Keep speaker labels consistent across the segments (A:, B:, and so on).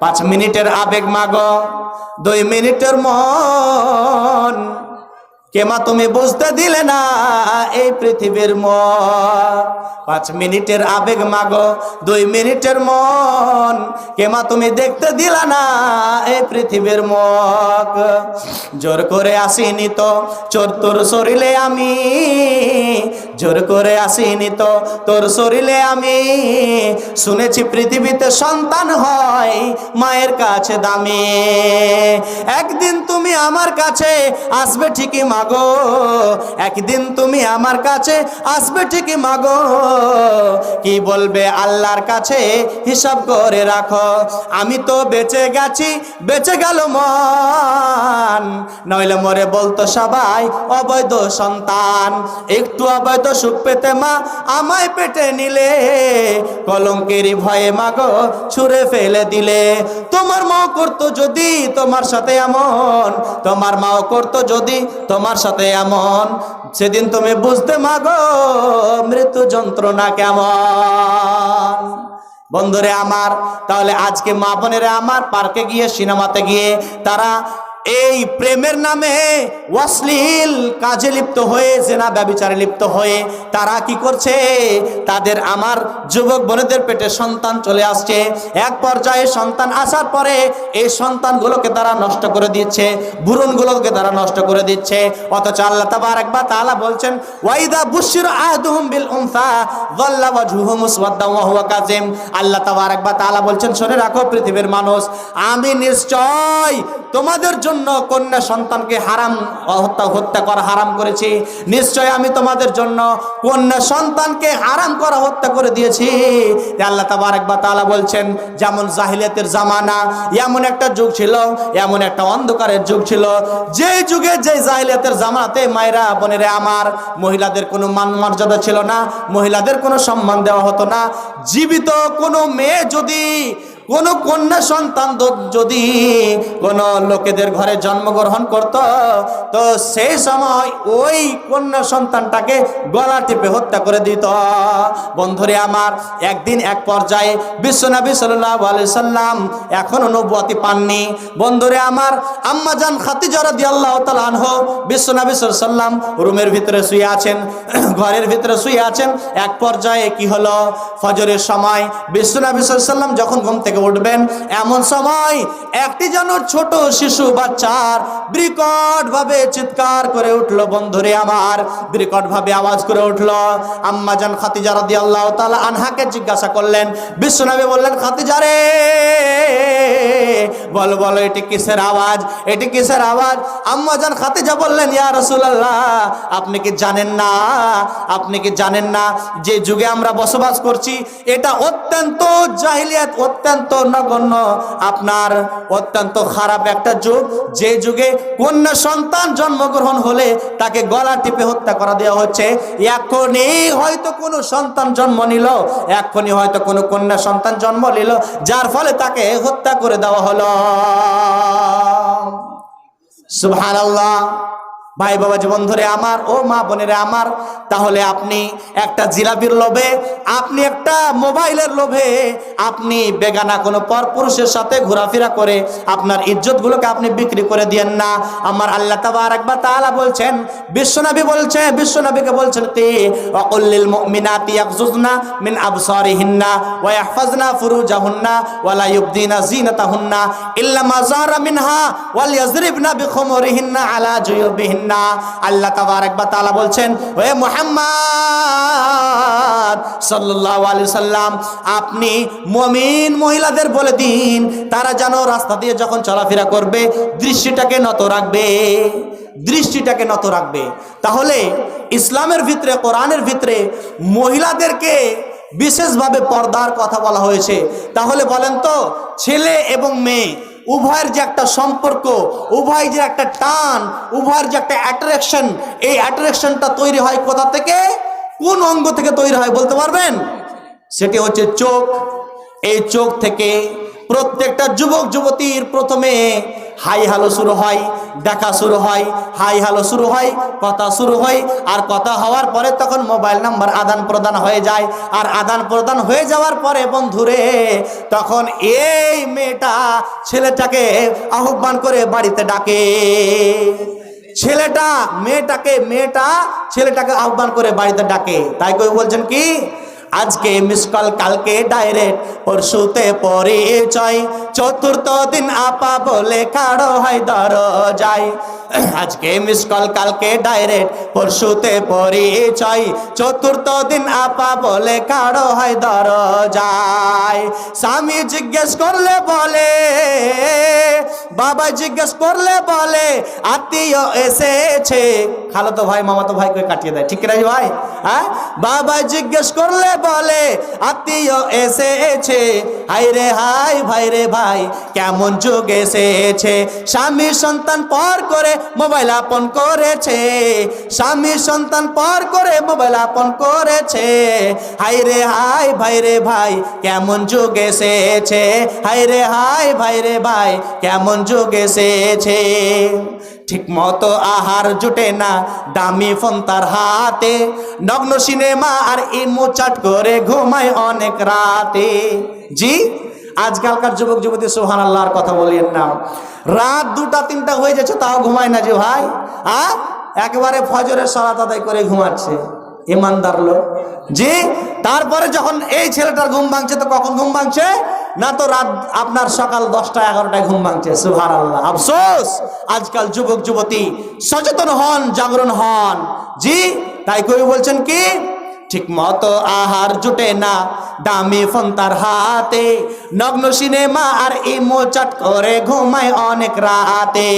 A: পাঁচ মিনিটের আবেগ মাগ দুই মিনিটের মন কেমা তুমি বুঝতে দিলে না এই পৃথিবীর মন? পাঁচ মিনিটের আবেগ মাগো, দুই মিনিটের মন। কেমা তুমি দেখতে দিলা না এই পৃথিবীর মক? জোর করে আসিনি তো চোর তোর শরীরে আমি। জোর করে আসিনি তো তোর শরীরে আমি। শুনেছি পৃথিবীতে সন্তান হয় মায়ের কাছে দামি। একদিন তুমি আমার কাছে আসবে ঠিকই মাগো, একদিন তুমি আমার কাছে আসবে ঠিকই মাগো। কি বলবে আল্লাহর কাছে? হিসাব করে রাখো। আমি তো বেঁচে গেছি, বেঁচে গেল মন। নইলে মরে বলতো সবাই, অবৈধ সন্তান। একটু অবৈধ সুখ পেতে মা আমায় পেটে নিলে। কলঙ্কেরই ভয়ে মাগো, ছুঁড়ে ফেলে দিলে। তোমার মাও করতো যদি, তোমার সাথে এমন। তোমার মাও করতো যদি, তোমার সাথে এমন? সেদিন তুমি বুঝতে মাগো, মৃত্যু যন্ত্রণা কেমন? বন্ধুরে আমার, তাহলে আজকে মা বোনেরা আমার পার্কে গিয়ে, সিনেমাতে গিয়ে তারা এই প্রেমের নামে অশ্লীল কাজে লিপ্ত হয়ে, জেনা ব্যবিচারে লিপ্ত হয়ে তারা কি করছে? তাদের আমার যুবক বোনেদের পেটে সন্তান চলে আসছে। এক পর্যায়ে সন্তান আসার পরে এই সন্তানগুলোকে তারা নষ্ট করে দিচ্ছে ভ্রূণগুলোকে তারা নষ্ট করে দিচ্ছে। অথচ আল্লাহ তাবার একবার তালা বলছেন, ওয়াইদা বুশির আহাদুহুম বিল উনসা যাল্লা ওয়াজহুহু কাযিম। আল্লাহ তাবার একবার তাআলা বলছেন, শুনে রাখো পৃথিবীর মানুষ, আমি নিশ্চয় তোমাদের জন্য কন্যা সন্তানকে হারাম, হত্যা হত্যা করা হারাম করেছি। নিশ্চয় আমি তোমাদের জন্য কন্যা সন্তানকে হারাম করা, হত্যা করে দিয়েছি। আল্লাহ তাবার তাআলা বলছেন, যেমন জাহিলিয়াতের জামানা, এমন একটা যুগ ছিল, এমন একটা অন্ধকারের যুগ ছিল। যে যুগে যে জাহিলিয়াতের জামানাতে মায়েরা, বোনেরা আমার, মহিলাদের কোনো মান মর্যাদা ছিল না, মহিলাদের কোনো সম্মান দেওয়া হতো না। জীবিত কোনো মেয়ে যদি কোন কন্যা সন্তান যদি কোন লোকেদের ঘরে জন্মগ্রহণ করত, তো সেই সময় ওই কন্যা সন্তানটাকে গলা টিপে হত্যা করে দিত। বন্ধুরে আমার, একদিন এক পর্যায়ে বিশ্বনবী সাল্লাহ সাল্লাম এখনও নবুয়াতি পাননি। বন্ধুরে আমার, আম্মা আম্মাজান খাতিজরা দিয়ে আল্লাহ তালানহ বিশ্বনবী সাল্লাম রুমের ভিতরে শুয়ে আছেন, ঘরের ভিতরে শুয়ে আছেন। এক পর্যায়ে কি হলো? ফজরের সময় বিশ্বনবী সাল্লাম যখন ঘুম থেকে উঠবেন। এমন সময় একটি যেন ছোট শিশু বাচ্চার বিকট ভাবে চিৎকার করে উঠল, বন্ধুরে আমার। বিকট ভাবে আওয়াজ করে উঠল। আম্মাজান খাতিজা রাদিয়াল্লাহু তালা আনহাকে জিজ্ঞাসা করলেন, বিশ্বনবী বললেন খাতিজা রে, বলো বলো, এটি কিসের আওয়াজ? এটি কিসের আওয়াজ? আম্মাজান খাতিজা বললেন, ইয়া রাসূলুল্লাহ, আপনি কি জানেন না? আপনি কি জানেন না যে যুগে আমরা বসবাস করছি? এটা অত্যন্ত জাহিলিয়াত, অত্যন্ত নগণ্য, আপনার অত্যন্ত খারাপ একটা যুগ। যে যুগে কন্যা সন্তান জন্মগ্রহণ হলে তাকে গলা টিপে হত্যা করা দেওয়া হচ্ছে। এখনই হয়তো কোনো সন্তান জন্ম নিল এখনই হয়তো কোনো কন্যা সন্তান জন্ম নিল, যার ফলে তাকে হত্যা করে দেওয়া হলো। সুবহানাল্লাহ। ভাই বাবা জীবন ধরে আমার, ও মা বোনেরা আমার, তাহলে আপনি একটা জিলাপির লোভে, আপনি একটা মোবাইলের লোভে, আপনি বেগানা কোনো পরপুরুষের সাথে ঘোরাফেরা করে আপনার ইজ্জতগুলোকে আপনি বিক্রি করে দিয়েন না। আমার আল্লাহ তাবার একবার তাআলা বলছেন, বিশ্বনবী বলছেন বিশ্বনবীকে বলছেন তে অকুল্লিল মুমিনাতি ইয়াগজুজনা মিন আবসারিহিন্না ওয়া ইয়াহফাজনা ফুরুজাহুন্না ওয়া লা ইউবদিনা জিনাতাহুন্না ইল্লা মা যারা মিনহা ওয়াল ইয়াজরিবনা বিখুমুরিহিন্না আলা জুয়ুবিহিন্না। আল্লাহ তাবারক ওয়া তাআলা বলছেন ওহে মুহাম্মদ সাল্লাম আপনি মুমিন মহিলাদের বলে দিন, তারা যেন রাস্তা দিয়ে যখন চলাফেরা করবে, দৃষ্টিটাকে নত রাখবে। দৃষ্টিটাকে নত রাখবে। তাহলে ইসলামের ভিতরে, কোরআনের ভিতরে মহিলাদেরকে বিশেষভাবে পর্দার কথা বলা হয়েছে। তাহলে বলেন তো, ছেলে এবং মেয়ে উভয়ের যে একটা সম্পর্ক, উভয় যে একটা টান, উভয়ের যে একটা অ্যাট্রাকশন এই অ্যাট্রাকশনটা তৈরি হয় কোথা থেকে? কোন অঙ্গ থেকে তৈরি হয় বলতে পারবেন? সেটি হচ্ছে চোখ। এই চোখ থেকে প্রত্যেকটা যুবক যুবতীর প্রথমে হাই হ্যালো শুরু হয়, দেখা শুরু হয়, হাই হ্যালো শুরু হয়, কথা শুরু হয়, আর কথা হওয়ার পরে তখন মোবাইল নাম্বার আদান প্রদান হয়ে যায়। আর আদান প্রদান হয়ে যাওয়ার পরে বন্ধুরে, তখন এই মেয়েটা ছেলেটাকে আহ্বান করে বাড়িতে ডাকে। ছেলেটা, মেয়েটাকে, মেয়েটা ছেলেটাকে আহ্বান করে বাড়িতে ডাকে। তাই কই বলছেন কি? আজকে মিস কল কালকে ডাইরেক্ট পরশুতে পরিচয়। চতুর্থ দিন আপা বলে কাড়ো হয় দরজায়। আজকে মিস কল কালকে ডাইরেক্ট পরশুতে পরিচয়। চতুর্থ দিন আপা বলে কাড়ো হয় দরজায়। স্বামী জিজ্ঞেস করলে বলে, বাবা জিজ্ঞেস করলে বলে, আত্মীয় এসেছে। খালো তো ভাই মামা তো ভাই করে কাটিয়ে দেয়? ঠিক রাজি ভাই? হ্যাঁ? বাবা জিজ্ঞেস করলে বলে, আত্মীয় এসেছে। হাই রে হাই ভাই রে ভাই কেমন যুগ এসেছে। স্বামী সন্তান পর করে মোবাইল আপন করেছে। স্বামী সন্তান পর করে মোবাইল আপন করেছে। হাই রে হাই ভাই রে ভাই কেমন যুগ এসেছে। হাই রে হাই ভাই রে ভাই, কেমন যুগ এসেছে। ঠিক মতো আহার জুটে না, দামি ফোন তার হাতে। নগ্ন সিনেমা আর ইমো চাট করে ঘুমায় অনেক রাতে। জি, আজকালকার যুবক যুবতী সোহান আল্লাহর কথা বলিয়েন না। রাত দুটা, তিনটা হয়ে যাচ্ছে, তাও ঘুমায় না যে ভাই। হ্যাঁ একেবারে ফজরের সরাত আদায় করে ঘুমাচ্ছে। ইমানদার লোক। জি, তারপরে যখন এই ছেলেটার ঘুম ভাঙছে, তো কখন ঘুম ভাঙছে? না তো রাত আপনার সকাল দশটা এগারোটায় ঘুম ভাঙছে সুহার আল্লাহ আফসোস! আজকাল যুবক, যুবতী সচেতন হন, জাগরণ হন। জি, তাই কবি বলছেন কি? ঠিক মতো আহার জুটে না। দামি ফোন তার হাতে। নগ্ন সিনেমা আর ইমো চট করে ঘুমায় অনেক রাতে।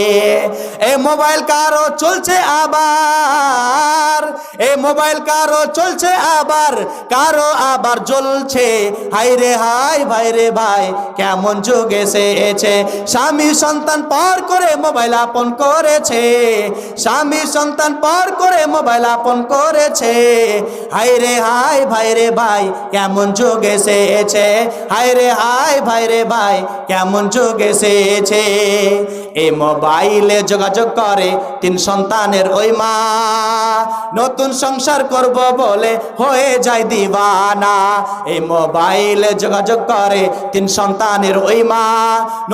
A: এ মোবাইল কারও চলছে আবার। এ মোবাইল কারও চলছে আবার। কারও আবার জ্বলছে। হাই রে হাই ভাই রে ভাই, কেমন যুগ এসেছে। স্বামী সন্তান পার করে মোবাইল আপন করেছে। স্বামী সন্তান পার করে মোবাইল আপন করেছে। হাই রে হাই ভাই রে ভাই, কেমন যুগ এসেছে। হায় রে হায় ভাই রে ভাই কেমন যুগ এসেছে? এই মোবাইলে যোগাযোগ করে তিন সন্তানের, ওই মা, নতুন সংসার করব বলে হয়ে যায় দিবানা। এই মোবাইলে যোগাযোগ করে তিন সন্তানের, ওই মা,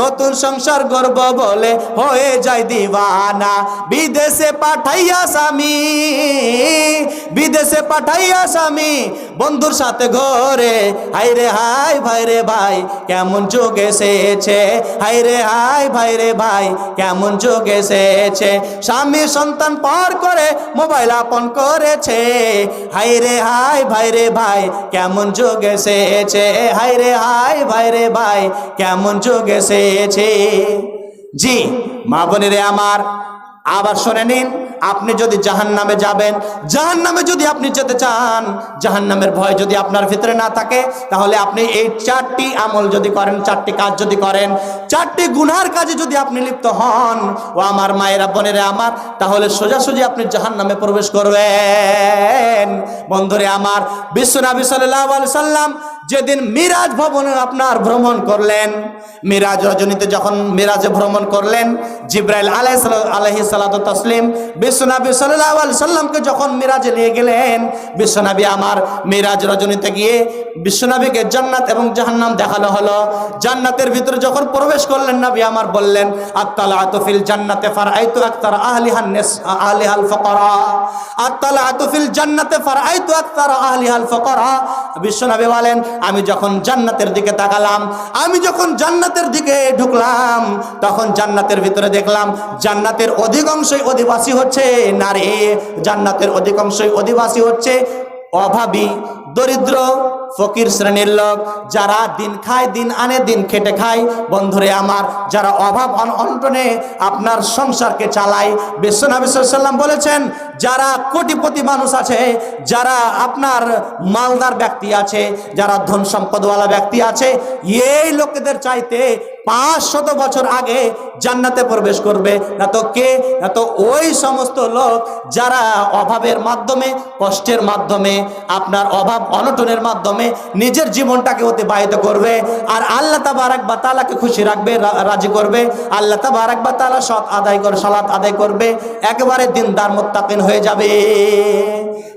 A: নতুন সংসার করব বলে হয়ে যায় দিবানা। বিদেশে পাঠাইয়া স্বামী, বিদেশে পাঠাইয়া স্বামী, বন্ধুর সাথে ঘরে হাই রে হাই ভাই রে ভাই, কেমন যুগ এসেছে। হাই রে হাই ভাই রে ভাই কেমন যোগ এসেছে? স্বামী সন্তান পার করে মোবাইল আপন করেছে। হাই রে হাই ভাই রে ভাই, কেমন যোগ এসেছে? হাই রে হাই ভাই রে ভাই, কেমন যোগ এসেছে? জি, মা বোনেরে আমার, আবার শুনে নিন। আপনি যদি জাহান নামে যাবেন জাহান নামে যদি আপনি যেতে চান জাহান নামের ভয় যদি আপনার ভিতরে না থাকে, তাহলে আপনি এই চারটি আমল যদি করেন, চারটি কাজ যদি করেন, চারটি গুনার কাজে যদি আপনি লিপ্ত হন, ও আমার মায়েরা, বোনেরা আমার, তাহলে সোজাসুজি আপনি জাহান নামে প্রবেশ করবেন। বন্ধুরে আমার, বিশ্বনাবি সাল্লাহ সাল্লাম যেদিন মিরাজ ভবনে আপনার ভ্রমণ করলেন, মিরাজ রজনীতে যখন মিরাজে ভ্রমণ করলেন, জিব্রাইল আলাই আলহি সালাত তসলিম বিশ্বনাবী সাল্লাহ সাল্লামকে যখন মিরাজে নিয়ে গেলেন বিশ্বনাবী আমার মিরাজ রজনীতে গিয়ে বিশ্বনাবীকে জান্নাত এবং জাহান্নাম দেখানো হলো। জান্নাতের ভিতরে যখন প্রবেশ করলেন, নবী আমার বললেন আত্তালা আতুফিল জান্নাতে ফার আইতু আক্তার আহলিহান আহলিহাল ফকরা। আত্তালা আতুফিল জান্নাতে ফার আইতু আক্তার আহলিহাল ফকরা। বিশ্বনবী বলেন আমি যখন জান্নাতের দিকে তাকালাম, আমি যখন জান্নাতের দিকে ঢুকলাম, তখন জান্নাতের ভিতরে দেখলাম, জান্নাতের অধিকাংশই অধিবাসী হচ্ছে নারী। জান্নাতের অধিকাংশই অধিবাসী হচ্ছে অভাবী, দরিদ্র, ফকির শ্রেণির লোক। যারা দিন খায়, দিন আনে, দিন খেটে খায়। বন্ধুরে আমার, যারা অভাব অন- অনটনে আপনার সংসারকে চালায়, বিশ্বনবী সাল্লাম বলেছেন যারা কোটিপতি মানুষ আছে, যারা আপনার মালদার ব্যক্তি আছে, যারা ধন সম্পদওয়ালা ব্যক্তি আছে, এই লোকেদের চাইতে পাঁচ শত বছর আগে জান্নাতে প্রবেশ করবে। না তো কে? না তো ওই সমস্ত লোক যারা অভাবের মাধ্যমে, কষ্টের মাধ্যমে, আপনার অভাব অনটনের মাধ্যমে নিজের জীবনটাকে অতিবাহিত করবে আর আল্লাহ তাবারাক বা তালাকে খুশি রাখবে রাজি করবে। আল্লাহ তাবারাক বা তালা সৎ আদায় করে, সালাত আদায় করবে। একেবারে দিনদার মোত্তাকিন হয়ে যাবে।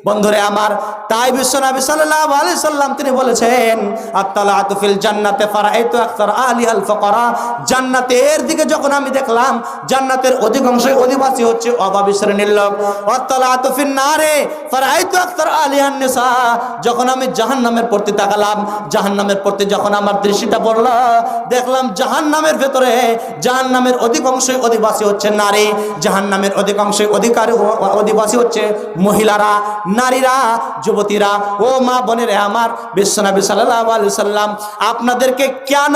A: বন্ধুরে আমার, তাই বিশ্বনবী সাল্লাল্লাহু আলাইহি সাল্লাম তিনি বলেছেন আত্তালাতু ফিল জান্নাতে ফারাইতু আকসার আহলি আল ফাকারা। জান্নাতের দিকে যখন আমি দেখলাম, জান্নাতের অধিকাংশই অধিবাসী হচ্ছে অভাবী শ্রেণির লোক। আত্তালাতু ফিন নারে ফারাইতু আকসার আহলি আন নিসা। যখন আমি জাহান্নামের প্রতি তাকালাম, জাহান্নামের প্রতি যখন আমার দৃষ্টিটা পড়ল, দেখলাম জাহান্নামের ভেতরে জাহান্নামের অধিকাংশই অধিবাসী হচ্ছে নারী, জাহান্নামের অধিকাংশই অধিকারী অধিবাসী হচ্ছে মহিলারা। নারীরা, যুবতীরা, ও মা বোনেরা আমার বিশ্বনবী আলাইহি সাল্লাম, আপনাদেরকে কেন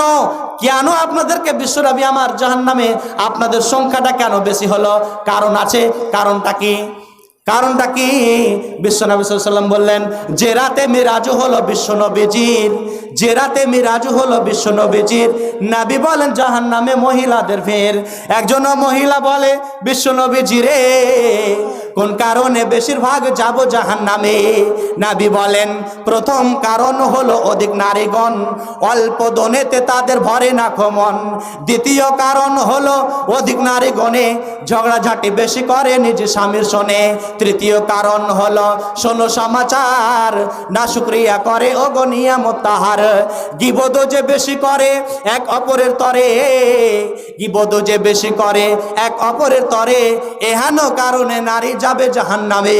A: কেন আপনাদেরকে বিশ্বনবী আমার জাহান্নামে আপনাদের সংখ্যাটা কেন বেশি হলো? কারণ আছে, কারণটা কি? কারণটা কি? বিশ্বনবী সাল্লাম বললেন, যে রাতে মিরাজু হলো বিশ্বনবীজির যে রাতে মিরাজু হলো বিশ্বনবীজির নাবি বলেন জাহান নামে মহিলাদের ফের একজন মহিলা বলে বিশ্বনবীজি রে কোন কারণে বেশিরভাগ যাব জাহান নামে নাবি বলেন, প্রথম কারণ হলো অধিক নারীগণ অল্প দনেতে তাদের ভরে না ক্ষমন দ্বিতীয় কারণ হলো অধিক নারীগণে ঝগড়াঝাটি বেশি করে নিজ স্বামীর শোনে তৃতীয় কারণ হলো, শোনো সমাচার, না শুক্রিয়া করে অগনিয়ামত তাহার। গিবদ যে বেশি করে, এক অপরের তরে। গিবদ যে বেশি করে, এক অপরের তরে। এহানো কারণে নারী যাবে জাহান নামে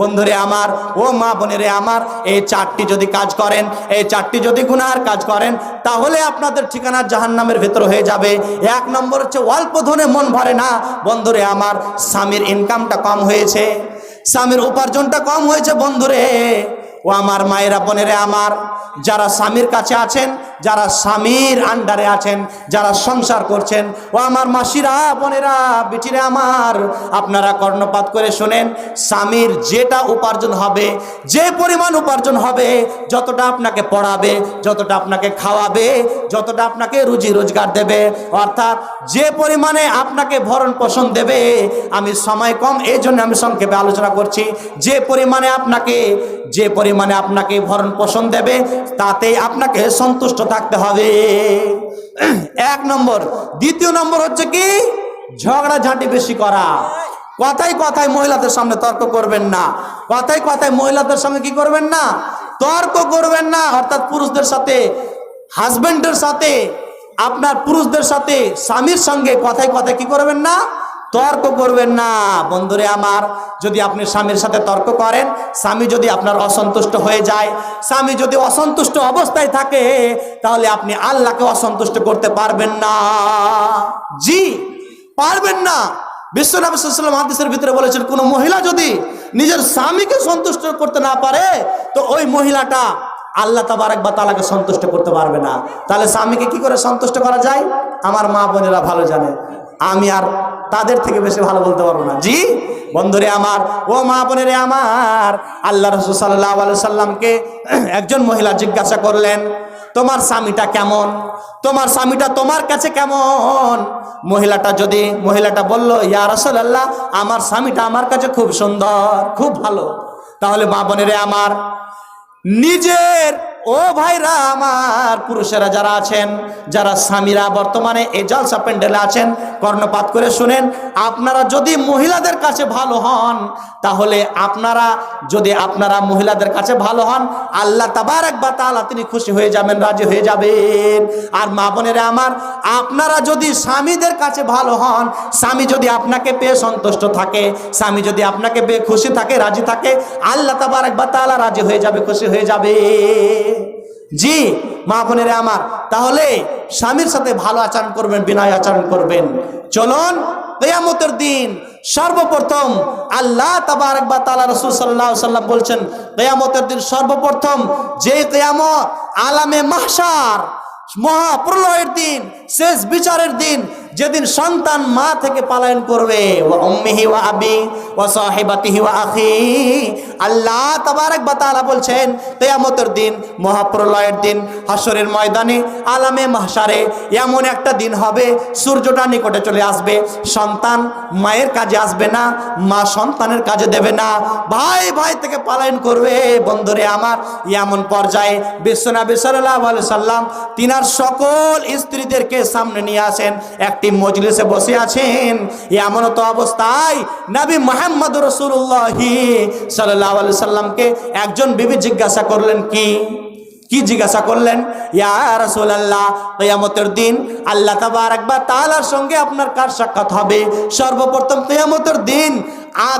A: বন্ধুরে আমার, ও মা বোনেরে আমার, এই চারটি যদি কাজ করেন, এই চারটি যদি গুনার কাজ করেন, তাহলে আপনাদের ঠিকানা জাহান নামের ভেতর হয়ে যাবে। এক নম্বর হচ্ছে অল্প ধনে মন ভরে না। বন্ধুরে আমার, স্বামীর ইনকামটা কম হয়েছে। স্বামীর উপার্জনটা কম হয়েছে বন্ধুরে। ও আমার মায়েরা বোনেরে আমার, যারা স্বামীর কাছে আছেন যারা স্বামীর আন্ডারে আছেন, যারা সংসার করছেন, ও আমার মাসিরা, বোনেরা, বিটিরে আমার, আপনারা কর্ণপাত করে শোনেন, স্বামীর যেটা উপার্জন হবে, যে পরিমাণ উপার্জন হবে, যতটা আপনাকে পড়াবে, যতটা আপনাকে খাওয়াবে, যতটা আপনাকে রুজি রোজগার দেবে, অর্থাৎ যে পরিমাণে আপনাকে ভরণ পোষণ দেবে, আমি সময় কম এই জন্য আমি সংক্ষেপে আলোচনা করছি, যে পরিমাণে আপনাকে, যে পরিমাণে আপনাকে ভরণ পোষণ দেবে, তাতেই আপনাকে সন্তুষ্ট থাকতে হবে। এক নম্বর। দ্বিতীয় নম্বর হচ্ছে কি? ঝগড়া ঝাঁটি বেশি করা। কথাই কথায় মহিলাদের সামনে তর্ক করবেন না। কথাই কথায় মহিলাদের সঙ্গে কি করবেন না? তর্ক করবেন না। অর্থাৎ পুরুষদের সাথে হাজবেন্ডের সাথে, আপনার পুরুষদের সাথে, স্বামীর সঙ্গে কথায় কথায় কি করবেন না? তর্ক করবেন না। বন্ধুরে আমার, যদি আপনি স্বামীর সাথে তর্ক করেন, স্বামী যদি আপনার অসন্তুষ্ট হয়ে যায়, স্বামী যদি অসন্তুষ্ট অবস্থায় থাকে, তাহলে আপনি আল্লাহকে অসন্তুষ্ট করতে পারবেন না। জি, পারবেন না। বিশ্বনবী সাল্লাম হাদিসের ভিতরে বলেছেন, কোনো মহিলা যদি নিজের স্বামীকে সন্তুষ্ট করতে না পারে, তো ওই মহিলাটা আল্লাহ তাবারাক বা তালাকে সন্তুষ্ট করতে পারবে না। তাহলে স্বামীকে কি করে সন্তুষ্ট করা যায়? আমার মা বোনেরা ভালো জানে। আমি আর তাদের থেকে বেশি ভালো বলতে পারব না। জি? বন্ধুরে আমার, ও মা বোনেরে আমার, আল্লাহ রসুল সাল্লাহ সাল্লামকে একজন মহিলা জিজ্ঞাসা করলেন, তোমার স্বামীটা কেমন? তোমার স্বামীটা তোমার কাছে কেমন? মহিলাটা যদি, মহিলাটা বলল, ইয়া আল্লাহ আমার স্বামীটা আমার কাছে খুব সুন্দর, খুব ভালো। তাহলে মা বোনেরে আমার, নিজের ও ভাইরা আমার পুরুষেরা যারা আছেন, যারা স্বামীরা বর্তমানে এই জলসা প্যান্ডেলে আছেন, কর্ণপাত করে শুনেন, আপনারা যদি মহিলাদের কাছে ভালো হন, তাহলে আপনারা যদি আপনারা মহিলাদের কাছে ভালো হন, আল্লাহ তাবারাক বা তাআলা তিনি খুশি হয়ে যাবেন, রাজি হয়ে যাবেন। আর মা বোনেরা আমার, আপনারা যদি স্বামীদের কাছে ভালো হন, স্বামী যদি আপনাকে পেয়ে সন্তুষ্ট থাকে, স্বামী যদি আপনাকে পেয়ে খুশি থাকে, রাজি থাকে, আল্লাহ তাবারাক বা তাআলা রাজি হয়ে যাবে, খুশি হয়ে যাবে। জি, মা বোনেরা আমার, তাহলে স্বামীর সাথে ভালো আচরণ করবেন, বিনয় আচরণ করবেন। চলুন, কেয়ামতের দিন সর্বপ্রথম আল্লাহ তাবারক বা তাআলা রাসূল আলাইহি সাল্লাম বলছেন, কেয়ামতের দিন সর্বপ্রথম যে কেয়ামত আলামে মাহশার, মহাপ্রলয়ের দিন, শেষ বিচারের দিন যেদিন সন্তান মা থেকে পালায়ন করবে আবি আখি, আল্লাহ তাআলা বলছেন, কিয়ামতের দিন, মহাপ্রলয়ের দিন হাসরের ময়দানে, আলামে মাহশারে এমন একটা দিন হবে, সূর্যটা নিকটে চলে আসবে, সন্তান মায়ের কাজে আসবে না, মা সন্তানের কাজে দেবে না, ভাই ভাই থেকে পালায়ন করবে, বন্ধুরে আমার, এমন পর্যায়ে বিশ্বনবী সাল্লাল্লাহু সাল্লাম তিনার সকল স্ত্রীদেরকে সামনে নিয়ে আসেন, একটি মজলিসে বসে আছেন। এমন তো অবস্থায় নবী মোহাম্মদ রসুল্লাহি সাল্লাহ সাল্লামকে একজন বিবি জিজ্ঞাসা করলেন, কি? কি জিজ্ঞাসা করলেন? ইয়া রাসূলুল্লাহ, কিয়ামতের দিন আল্লাহ তাবারক ওয়া তাআলার সঙ্গে আপনার কার সাক্ষাৎ হবে? সর্বপ্রথম কিয়ামতের দিন, আ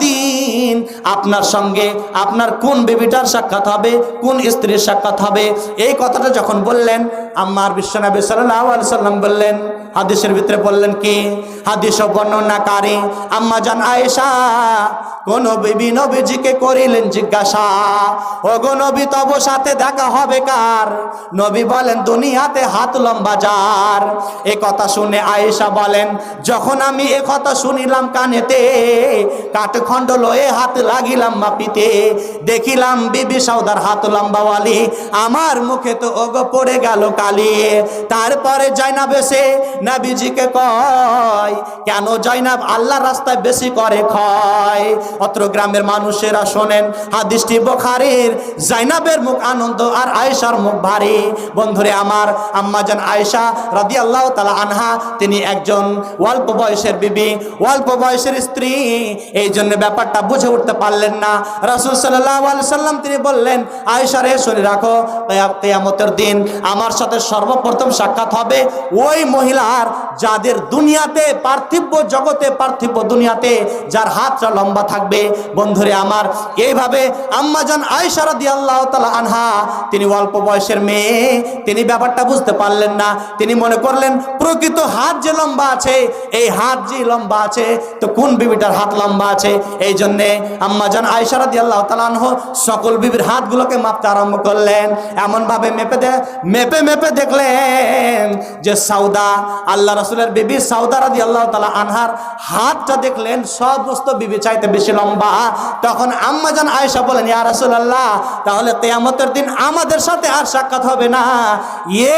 A: দিন আপনার সঙ্গে আপনার কোন বেবিটার সাক্ষাৎ হবে? কোন স্ত্রীর সাক্ষাৎ হবে? এই কথাটা যখন বললেন, আম্মার বিশ্বনবী আলাইহি সাল্লাম বললেন হাদিসের ভিতরে বললেন কি? হাদিস বর্ণনাকারী আম্মা জান আয়েশা। কোন বিবি নবীজিকে করিলেন জিজ্ঞাসা ও গো নবী, তব সাথে দেখা হবে কার? নবী বলেন, দুনিয়াতে হাত লম্বা যার। এ কথা শুনে আয়েশা বলেন, যখন আমি এ কথা শুনিলাম কানেতে, কাঠখণ্ড লয়ে হাত লাগিলাম মাপিতে দেখিলাম বিবি সৌদার হাত লম্বা লম্বাওয়ালি, আমার মুখে তো ওগো পড়ে গেল কালি। তারপরে জয়নাব এসে নাবিজিকে কয়, কেন জয়নাব আল্লাহ রাস্তায় বেশি করে ক্ষয়? অত্র গ্রামের মানুষেরা শোনেন, হাদিসটি বখারির জাইনাবের মুখ আনন্দ আর আয়েশার মুখ ভারী। বন্ধুরে, আমার আম্মা আম্মাজান আয়েশা রাদি আল্লাহ তালা আনহা, তিনি একজন অল্প বয়সের বিবি, অল্প বয়সের স্ত্রী। এই জন্য ব্যাপারটা বুঝে উঠতে পারলেন না। রাসুল সাল্লাহ সাল্লাম তিনি বললেন, আয়েশা রে, শুনে রাখো, কেয়া- কেয়ামতের দিন আমার সাথে সর্বপ্রথম সাক্ষাৎ হবে ওই মহিলার যাদের দুনিয়াতে পার্থিব জগতে পার্থিব দুনিয়াতে যার হাতটা লম্বা থাকবে। বন্ধুরে আমার, এইভাবে আম্মাজান আয়েশা আল্লাহ তালা আনহা, তিনি অল্প বয়সের মেয়ে, তিনি ব্যাপারটা বুঝতে পারলেন না। তিনি মনে করলেন, প্রকৃত হাত যে লম্বা আছে, এই হাত যে লম্বা আছে, তো কোন বিবিটার হাত লম্বা আছে? এই জন্যে আম্মাজান আয়েশা রাদিয়াল্লাহু তাআলা আনহু সকল বিবির হাতগুলোকে মাপতে আরম্ভ করলেন। এমনভাবে মেপে দে, মেপে মেপে দেখলেন যে সাউদা আল্লাহ রাসূলের বিবি সাউদা আল্লাহ তালা আনহার হাতটা দেখলেন সমস্ত বিবি চাইতে বেশি লম্বা। তখন আম্মাজান আয়েশা বলেন, ইয়া রাসূলুল্লাহ, তাহলে কিয়ামতের দিন আমাদের সাথে আর সাক্ষাৎ হবে না।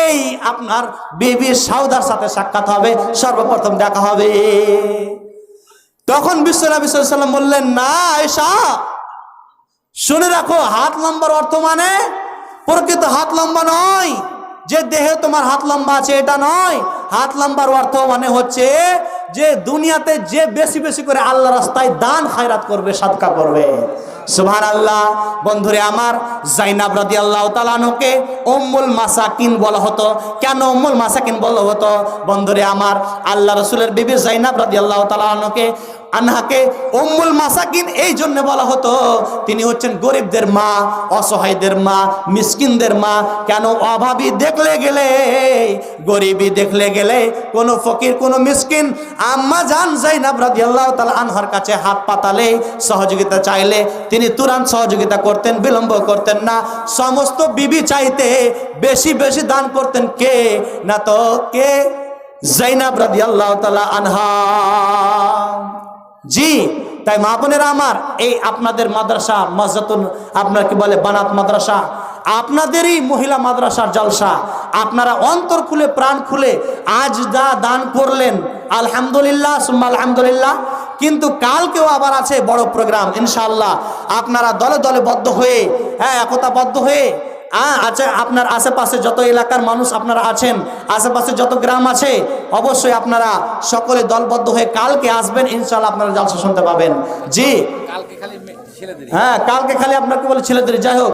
A: এই আপনার বিবি সাউদার সাথে সাক্ষাৎ হবে, সর্বপ্রথম দেখা হবে। তখন বিশ্বনবী সাল্লাম বললেন, না আয়েশা, শুনে রাখো, হাত লম্বার অর্থ মানে প্রকৃত হাত লম্বা নয়। যে দেহে তোমার হাত লম্বা আছে, এটা নয়। হাত লম্বার অর্থ মানে হচ্ছে যে দুনিয়াতে যে বেশি বেশি করে আল্লাহ রাস্তায় দান খায়রাত করবে, সাদকা করবে। সুবহান আল্লাহ বন্ধুরে আমার, জাইনাব রাদি আল্লাহ তালানুকে অম্মুল মাসাকিন বলা হতো। কেন অম্মুল মাসাকিন বলা হতো? বন্ধুরে আমার, আল্লাহ রসুলের বিবি জাইনাব রাদি আল্লাহ তালানুকে আনহাকে উম্মুল মাসাকিন এই জন্য বলা হতো, তিনি হচ্ছেন গরিবদের মা, অসহায়দের মা, মিসকিনদের মা। কেন অভাবী দেখলে গেলে, গরিবী দেখলে গেলে কোনো ফকির, কোনো মিসকিন আম্মা জান জাইনাব রাদিয়াল্লাহু তাআলা আনহার কাছে হাত পাতালে সহযোগিতা চাইলে, তিনি তুরান সহযোগিতা করতেন, বিলম্ব করতেন না। সমস্ত বিবি চাইতে বেশি বেশি দান করতেন কে? না তো কে? জাইনাব রাদিয়াল্লাহু তাআলা আনহা। জি, তাই মা বোনেরা আমার, এই আপনাদের মাদ্রাসা মসজাতুন আপনার কি বলে, বানাত মাদ্রাসা, আপনাদেরই মহিলা মাদ্রাসার জলসা। আপনারা অন্তর খুলে, প্রাণ খুলে, আজ যা দান করলেন, আলহামদুলিল্লাহ, সুম্মা আলহামদুলিল্লাহ, কিন্তু কালকেও আবার আছে বড় প্রোগ্রাম ইনশাআল্লাহ। আপনারা দলে দলে বদ্ধ হয়ে হ্যাঁ একতাবদ্ধ হয়ে আচ্ছা আপনার আশেপাশে যত এলাকার মানুষ আপনারা আছেন আশেপাশে যত গ্রাম আছে অবশ্যই আপনারা সকলে দলবদ্ধ হয়ে কালকে আসবেন ইনশাল্লাহ আপনারা জালসা শুনতে পাবেন। জি।
B: কালকে খালি
A: হ্যাঁ কালকে খালি আপনাকে বলে ছেলেদের যাই হোক।